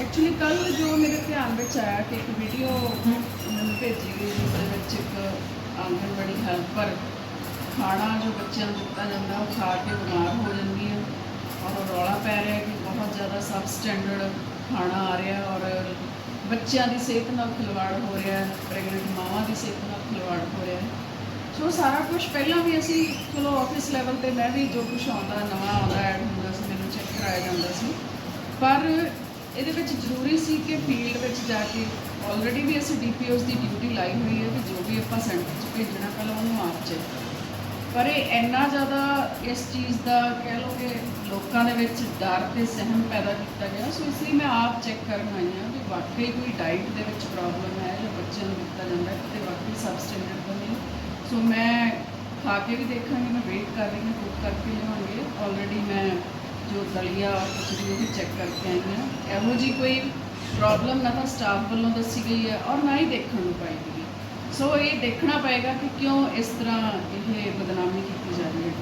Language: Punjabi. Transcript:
ਐਕਚੁਅਲੀ ਕੱਲ ਜੋ ਮੇਰੇ ਧਿਆਨ ਵਿੱਚ ਆਇਆ ਕਿ ਇੱਕ ਵੀਡੀਓ ਮੈਨੂੰ ਭੇਜੀ ਗਈ ਜਿਸ ਦੇ ਵਿੱਚ ਇੱਕ ਆਂਗਣਵਾੜੀ ਹੈਲਪਰ ਖਾਣਾ ਜੋ ਬੱਚਿਆਂ ਨੂੰ ਦਿੱਤਾ ਜਾਂਦਾ, ਉਹ ਖਾ ਕੇ ਬਿਮਾਰ ਹੋ ਜਾਂਦੀ ਹੈ ਔਰ ਉਹ ਰੌਲਾ ਪੈ ਰਿਹਾ ਕਿ ਬਹੁਤ ਜ਼ਿਆਦਾ ਸਬ ਸਟੈਂਡਰਡ ਖਾਣਾ ਆ ਰਿਹਾ ਔਰ ਬੱਚਿਆਂ ਦੀ ਸਿਹਤ ਨਾਲ ਖਿਲਵਾੜ ਹੋ ਰਿਹਾ ਹੈ ਪ੍ਰੈਗਨੈਂਟ ਮਾਵਾਂ ਦੀ ਸਿਹਤ ਨਾਲ ਖਿਲਵਾੜ ਹੋ ਰਿਹਾ ਹੈ। ਸੋ ਸਾਰਾ ਕੁਝ ਪਹਿਲਾਂ ਵੀ ਅਸੀਂ ਚਲੋ ਆਫਿਸ ਲੈਵਲ ਤੇ ਮੈਂ ਵੀ ਜੋ ਕੁਝ ਆਉਂਦਾ, ਨਵਾਂ ਆਉਂਦਾ ਐਡ ਹੁੰਦਾ ਸੀ, ਮੈਨੂੰ ਚੈੱਕ ਕਰਾਇਆ ਜਾਂਦਾ ਸੀ। ਪਰ ਇਹਦੇ ਵਿੱਚ ਜ਼ਰੂਰੀ ਸੀ ਕਿ ਫੀਲਡ ਵਿੱਚ ਜਾ ਕੇ ਆਲਰੇਡੀ ਵੀ ਅਸੀਂ ਡੀਪੀਓਸ ਦੀ ਡਿਊਟੀ ਲਾਈ ਹੋਈ ਹੈ ਕਿ ਜੋ ਵੀ ਆਪਾਂ ਸੈਂਟਰ 'ਚ ਭੇਜਣਾ, ਪਹਿਲਾਂ ਉਹਨੂੰ ਆਪ ਚੈੱਕ ਪਰ ਇਹ ਇੰਨਾ ਜ਼ਿਆਦਾ ਇਸ ਚੀਜ਼ ਦਾ ਕਹਿ ਲਓ ਕਿ ਲੋਕਾਂ ਦੇ ਵਿੱਚ ਡਰ ਤੇ ਸਹਿਮ ਪੈਦਾ ਕੀਤਾ ਗਿਆ, ਸੋ ਇਸ ਲਈ ਮੈਂ ਆਪ ਚੈੱਕ ਕਰਨ ਆਈ ਹਾਂ ਕਿ ਵਾਕਈ ਕੋਈ ਡਾਈਟ ਦੇ ਵਿੱਚ ਪ੍ਰੋਬਲਮ ਹੈ ਜਾਂ ਬੱਚਿਆਂ ਨੂੰ ਦਿੱਤਾ ਜਾਂਦਾ ਹੈ ਤੇ ਵਾਕਈ ਸਬਸਟੈਂਡਰਡ ਤਾਂ ਨਹੀਂ। ਸੋ ਮੈਂ ਖਾ ਕੇ ਵੀ ਦੇਖਾਂਗੀ, ਮੈਂ ਵੇਟ ਕਰ ਰਹੀ ਹਾਂ ਕੁੱਕ ਕਰਕੇ ਲਿਆਉਣਗੇ ਆਲਰੇਡੀ ਮੈਂ ਜੋ ਦਲੀਆ ਖਿਚੜੀ ਉਹ ਵੀ ਚੈੱਕ ਕਰਕੇ ਆਈ ਹਾਂ ਇਹੋ ਜੀ ਕੋਈ ਪ੍ਰੋਬਲਮ ਨਾ ਤਾਂ ਸਟਾਫ ਵੱਲੋਂ ਦੱਸੀ ਗਈ ਹੈ ਔਰ ਨਾ ਹੀ ਦੇਖਣ ਨੂੰ ਪਾਈ ਗਈ। ਸੋ ਇਹ ਦੇਖਣਾ ਪਏਗਾ ਕਿ ਕਿਉਂ ਇਸ ਤਰ੍ਹਾਂ ਇਹ ਬਦਨਾਮੀ ਕੀਤੀ ਜਾ ਰਹੀ ਹੈ।